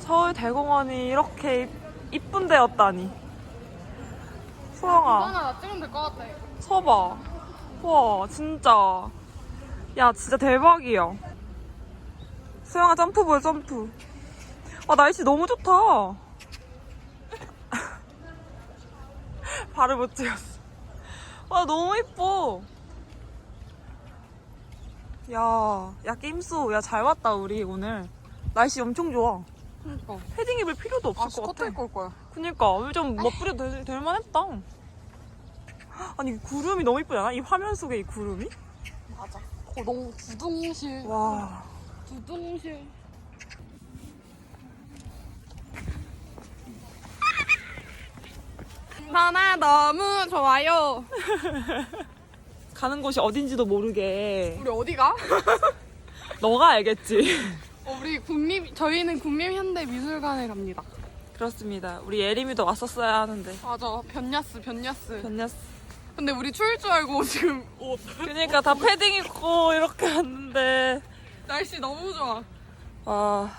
서울 대공원이 이렇게 이쁜 데였다니. 수영아, 하나 나 찍으면 될 것 같아. 서봐. 와, 진짜. 야, 진짜 대박이야. 수영아, 점프 보여, 점프. 아, 날씨 너무 좋다. 발을 못 찍었어. 와, 너무 이뻐. 야, 야, 게임수. 야, 잘 왔다, 우리, 오늘. 날씨 엄청 좋아. 그러니까. 패딩 입을 필요도 없을 아, 것 스커트 같아. 입고 올 거야. 그니까 좀 멋부려 될, 될 만했다. 아니 구름이 너무 이쁘지 않아? 이 화면 속에 이 구름이? 맞아. 어, 너무 두둥실. 와. 두둥실. 하나 너무 좋아요. 가는 곳이 어딘지도 모르게 우리 어디 가? 너가 알겠지. 어, 우리 국립 저희는 국립현대미술관에 갑니다. 그렇습니다. 우리 예림이도 왔었어야 하는데 맞아. 변야스 변야스. 변했어. 근데 우리 추울 줄 알고 지금 옷. 그러니까 다 패딩 입고 이렇게 왔는데 날씨 너무 좋아. 와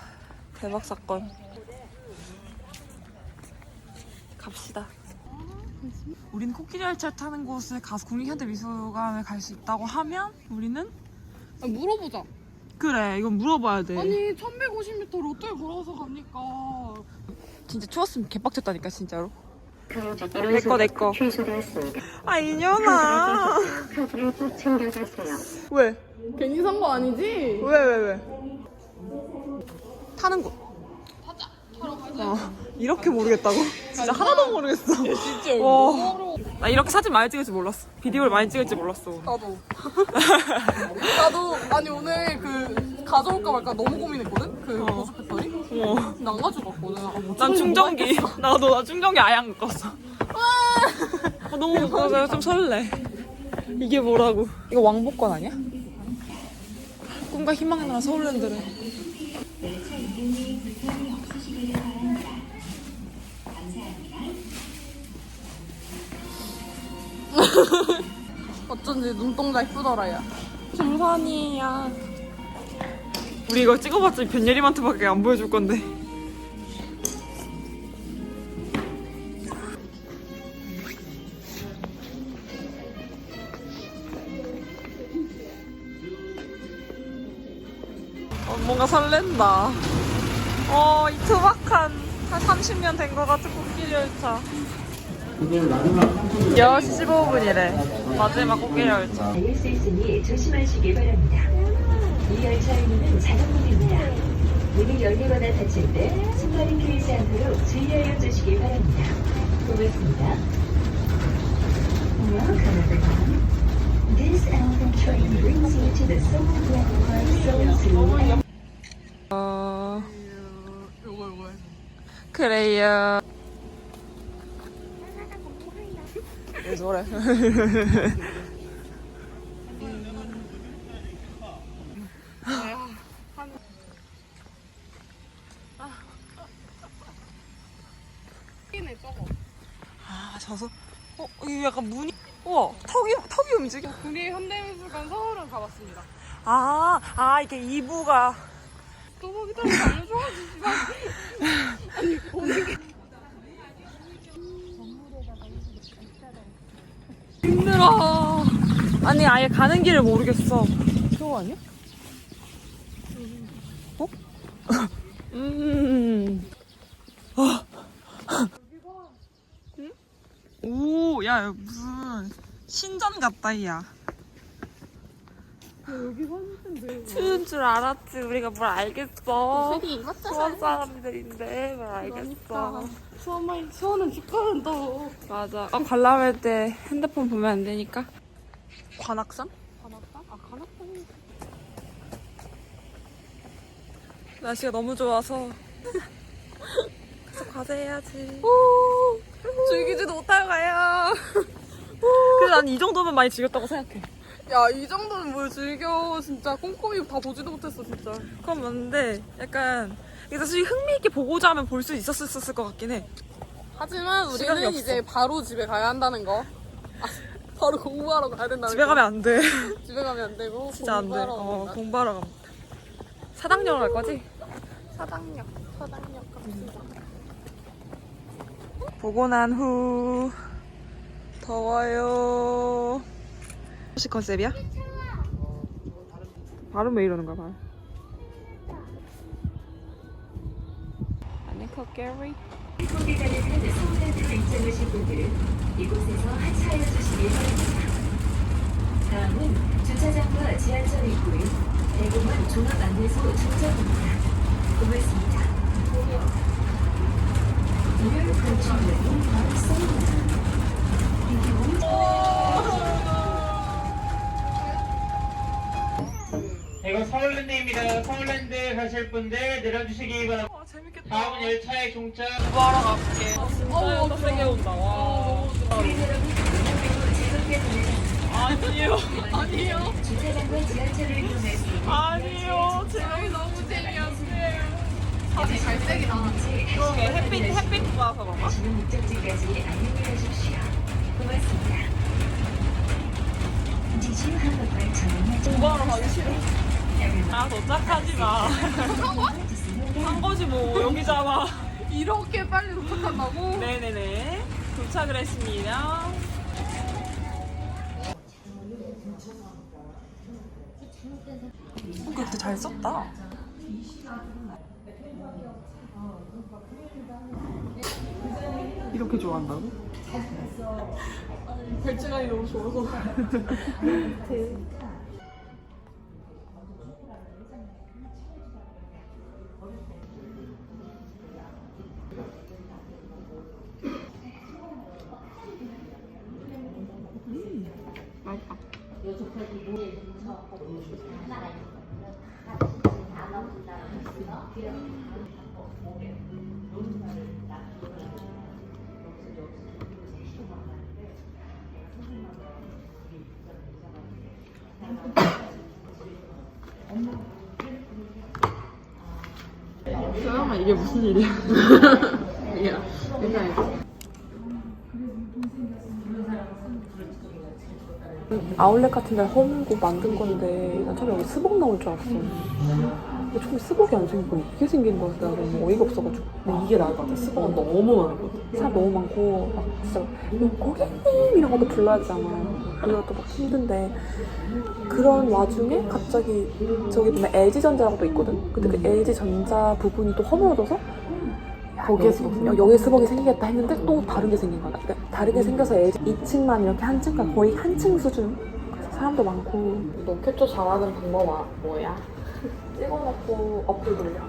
대박 사건. 갑시다. 우린 코끼리 열차 타는 곳을 가서 국립현대미술관에 갈 수 있다고 하면 우리는 아, 물어보자. 그래 이건 물어봐야 돼. 아니 1150m를 어떻게 걸어서 갑니까? 진짜 추웠으면 개빡쳤다니까 진짜로. 내꺼, 내꺼. 아 이년아. 카드를 꼭 챙겨가세요. 왜? 괜히 산 거 아니지? 왜 왜 왜? 타는 곳. 타자. 타러 가자. 어, 이렇게 모르겠다고? 진짜 하나도 모르겠어. 진짜 와. 나 이렇게 사진 많이 찍을 줄 몰랐어. 비디오를 많이 찍을 줄 몰랐어. 나도. 나도 아니 오늘 그 가져올까 말까 너무 고민했거든. 그 어. 보조 배터리. 어. 근데 안 가져갔거든. 아, 뭐 난 충전기. 거야? 나도 나 충전기 아예 안 껐어. 아, 너무 무서워. 좀 설레. 이게 뭐라고? 이거 왕복권 아니야? 꿈과 희망의 나라 서울랜드래. 어쩐지 눈동자 이쁘더라 야. 김선이야. 우리 이거 찍어봤자 변예림한테밖에 안 보여줄 건데. 어, 뭔가 설렌다. 어, 이 투박한 한 30년 된 것 같은 코끼리 열차. 10시 15분이래. 마지막 코끼리 열차. 달릴 수 있으니 조심하시기 바랍니다. 이 열차의 문은 자동문입니다. 문이 열리거나 닫힐 때 손발이 끼이지 않도록 주의하여 주시기 바랍니다. 고맙습니다. Welcome everyone. This elephant train brings you to the Seoul Grand Park Seoul Zoo. 그래요. 저거. 아, 저서. 어, 이거 약간 문이. 우와, 턱이, 턱이 움직여. 국립 현대미술관 서울은 가봤습니다. 아, 아, 이게 2부가. 또보기 따로 알려줘 힘들어. 아니, 아예 가는 길을 모르겠어. 그거 아니야? 어? 음. 어. 응? 오, 야, 무슨 신전 같다, 야. 여기 선생님들. 추운 줄 알았지. 우리가 뭘 알겠어. 입었잖아. 사람들인데 뭘 알겠어. 수원만 수원은 축가는 또 맞아. 아, 관람할 때 핸드폰 보면 안 되니까. 관악산? 가났다? 아 가났다. 날씨가 너무 좋아서. 그래서 과제해야지. 즐기지도 못하고 가요. 그래서 난이 정도면 많이 즐겼다고 생각해. 야 이 정도는 뭘 즐겨 진짜 꼼꼼히 다 보지도 못했어 진짜. 그건 맞는데, 약간, 이게 사실 흥미있게 보고자 하면 볼 수 있었을 것 같긴 해. 하지만 시간이 우리는 없어. 이제 바로 집에 가야 한다는 거. 아, 바로 공부하러 가야 된다는 집에 거. 가면 안 돼. 집에 가면 안 되고 진짜 안 돼. 공부하러 어, 간다. 공부하러 갑니다. 사당역 갈 거지? 사당역 사당역 보고 난 후 더워요. 혹시 컨셉이야? 발음 왜 이러는가 봐. 안녕 코끼리. 홍대간에서 서울랜드 입장하신 분들은 이곳에서 하차하여 주시기 바랍니다. 다음은 주차장과 지하철 입구인 대공원 종합안내소 중점입니다. 고맙습니다. 이별 건축물이 바로 쏩니다. 이거 서울랜드입니다. 서울랜드 가실 분들 내려주시기 바랍니다. 아 재밌겠다. 다음은 열차의 종착. 공부하러 갈게. 진짜 더 세게 온다. 와. 아니에요. 아니에요. 주차장과 지하철을. 아니요. 제가 너무 재미없어요. 다들 잘생기다. 그러게 햇빛 햇빛 좋아서 그런가? 다시는 목적지까지 안녕히 가십시오. 고맙습니다. Did you have a great time? 가기 싫어. 아 도착하지 마. 한 거지 뭐 여기잖아. 이렇게 빨리 도착한다고? 네네네. 도착을 했습니다. 어, 그때 잘 썼다. 이렇게 좋아한다고? 별지간이 너무 좋아서. 잠깐만 이게 무슨 일이야? 야, 괜찮아. 아울렛 같은 데 허물고 만든 건데 난 처음에 여기 스벅 나올 줄 알았어. 처음에 스벅이 안 생기고 이게 생긴 거야. 내가 너무 어이가 없어가지고. 근데 이게 나을 것 같아. 스벅은 너무 많거든. 사람 너무 많고 막 진짜 뭐 고객님 이런 것도 불러야 되잖아. 그것도 막 힘든데 그런 와중에 갑자기 저기 보면 LG전자라고 또 있거든. 근데 그 LG전자 부분이 또 허물어져서 거기에 스벅, 여- 여기에 스벅이 생기겠다 했는데 또 다른 게 생긴 거야. 그러니까 다르게 생겨서 LG 2층만 이렇게 한 층가 거의 한 층 수준. 그래서 사람도 많고. 너 캡처 잘하는 방법 아, 뭐야? 찍어놓고 어플 돌려.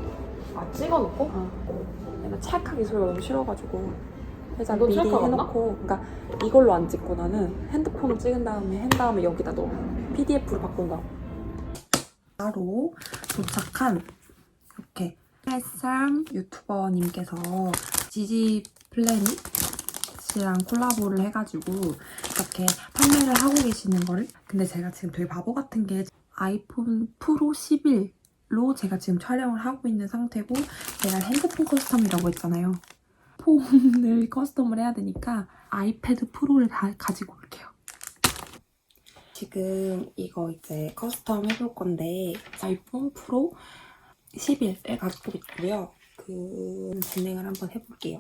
아 찍어놓고? 어. 내가 찰칵이 소리가 너무 싫어가지고 일단 너 미리 찰칵 안 나? 해놓고 그러니까 이걸로 안 찍고 나는 핸드폰으로 찍은 다음에 한 다음에 여기다 넣어 PDF로 바꾼 다음 바로 도착한 이렇게 햇살 유튜버님께서 지지 플래닛이랑 콜라보를 해가지고 이렇게 판매를 하고 계시는 거를 근데 제가 지금 되게 바보 같은 게 아이폰 프로 11로 제가 지금 촬영을 하고 있는 상태고 제가 핸드폰 커스텀이라고 했잖아요 폰을 커스텀을 해야 되니까 아이패드 프로를 다 가지고 올게요 지금 이거 이제 커스텀 해볼 건데 아이폰 프로 11을 가지고 있고요. 그 진행을 한번 해볼게요.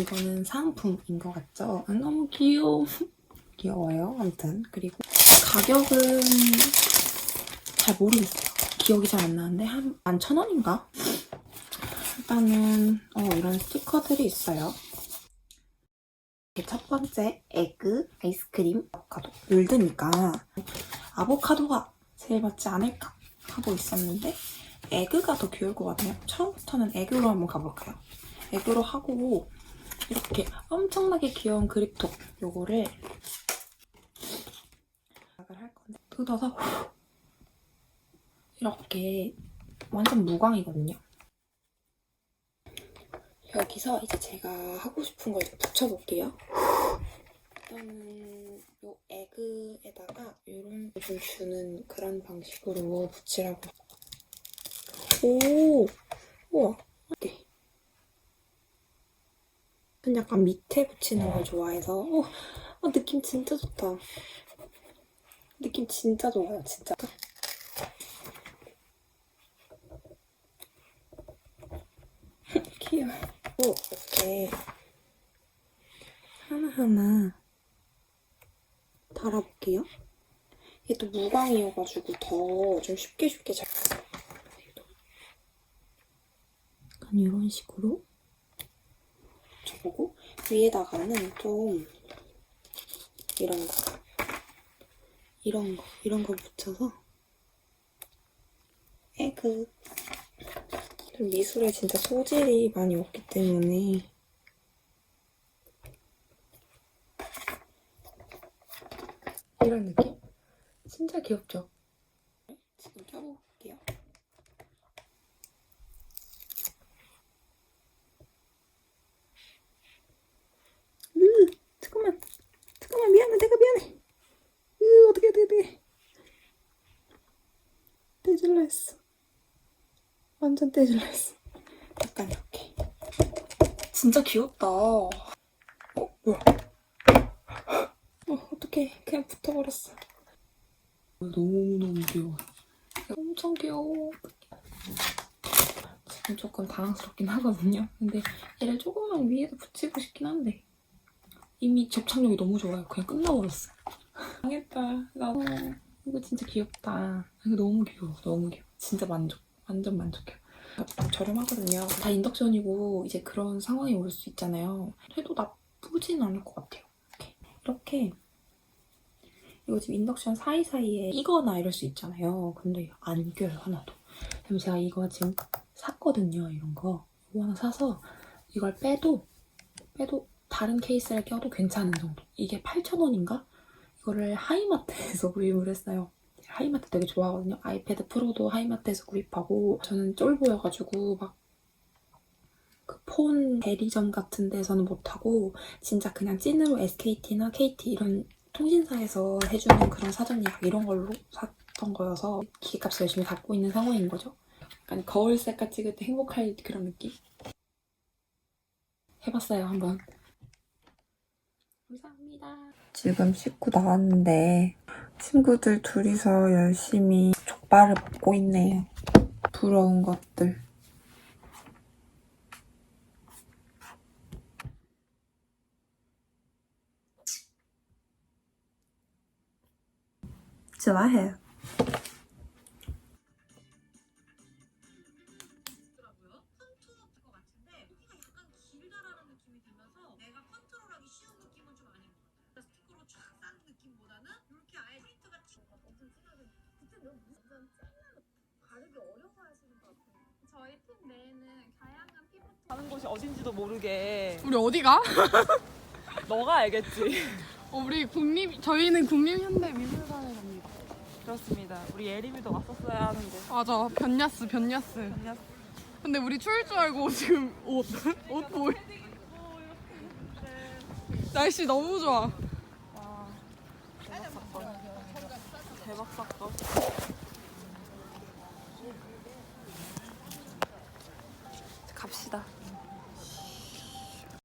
이거는 상품인 것 같죠? 아, 너무 귀여워. 귀여워요. 아무튼 그리고 가격은 잘 모르겠어요. 기억이 잘 안 나는데 한 11,000원인가? 일단은 어, 이런 스티커들이 있어요. 첫 번째 에그 아이스크림 아보카도 물드니까 아보카도가 제일 맞지 않을까 하고 있었는데 에그가 더 귀여울 것 같아요. 처음부터는 에그로 한번 가볼까요? 에그로 하고 이렇게 엄청나게 귀여운 그립톡 요거를 시작을 할 건데 뜯어서 이렇게 완전 무광이거든요. 여기서 이제 제가 하고 싶은 걸 붙여볼게요. 일단은 요 에그에다가 이런 좀 주는 그런 방식으로 붙이라고. 오, 우와, 이렇게. 전 약간 밑에 붙이는 걸 좋아해서 어, 어, 느낌 진짜 좋다. 느낌 진짜 좋아요, 진짜. 귀여워. 이렇게 하나하나 달아볼게요. 또 무광이어가지고 더 좀 쉽게 쉽게 잘. 약간 이런 식으로 저보고 위에다가는 좀 이런 거, 이런 거, 이런 거 붙여서 에그. 좀 미술에 진짜 소질이 많이 없기 때문에 이런 느낌? 진짜 귀엽죠? 지금 껴볼게요. 으, 잠깐만. 잠깐만, 미안해. 내가 미안해. 으, 어떻게, 어떻게, 어떻게. 떼질라 했어. 완전 떼질라 했어. 약간 이렇게. 진짜 귀엽다. 어, 뭐야. 어, 어떡해. 그냥 붙어버렸어. 너무너무 귀여워. 엄청 귀여워. 지금 조금 당황스럽긴 하거든요. 근데 얘를 조금만 위에다 붙이고 싶긴 한데 이미 접착력이 너무 좋아요. 그냥 끝나버렸어. 망했다. 나도 이거 진짜 귀엽다. 이거 너무 귀여워. 너무 귀여워. 진짜 만족. 완전 만족해요. 저렴하거든요. 다 인덕션이고 이제 그런 상황이 올 수 있잖아요. 해도 나쁘진 않을 것 같아요. 이렇게. 이렇게 이거 지금 인덕션 사이사이에 끼거나 이럴 수 있잖아요. 근데 안 껴요, 하나도. 그럼 제가 이거 지금 샀거든요, 이런 거. 이거 하나 사서 이걸 빼도, 빼도 다른 케이스를 껴도 괜찮은 정도. 이게 8,000원인가? 이거를 하이마트에서 구입을 했어요. 하이마트 되게 좋아하거든요. 아이패드 프로도 하이마트에서 구입하고 저는 쫄보여가지고 막 그 폰 대리점 같은 데서는 못하고 진짜 그냥 찐으로 SKT나 KT 이런 통신사에서 해주는 그런 사전 예약 이런 걸로 샀던 거여서 기계값을 열심히 갖고 있는 상황인 거죠. 약간 거울 셀카 찍을 때 행복할 그런 느낌? 해봤어요, 한번. 감사합니다. 지금 씻고 나왔는데 친구들 둘이서 열심히 족발을 먹고 있네요. 부러운 것들. 좋아해요. 가는 곳이 어딘지도 모르게 우리 어디가? 너가 알겠지. 어, 우리 국립 저희는 국립현대미술관에. 그렇습니다. 우리 예림이도 왔었어야 하는데. 맞아 변야스 변야스 안녕. 근데 우리 추울 줄 알고 지금 옷옷 보이 날씨 너무 좋아 와, 대박 사건. 대박 사건. 갑시다.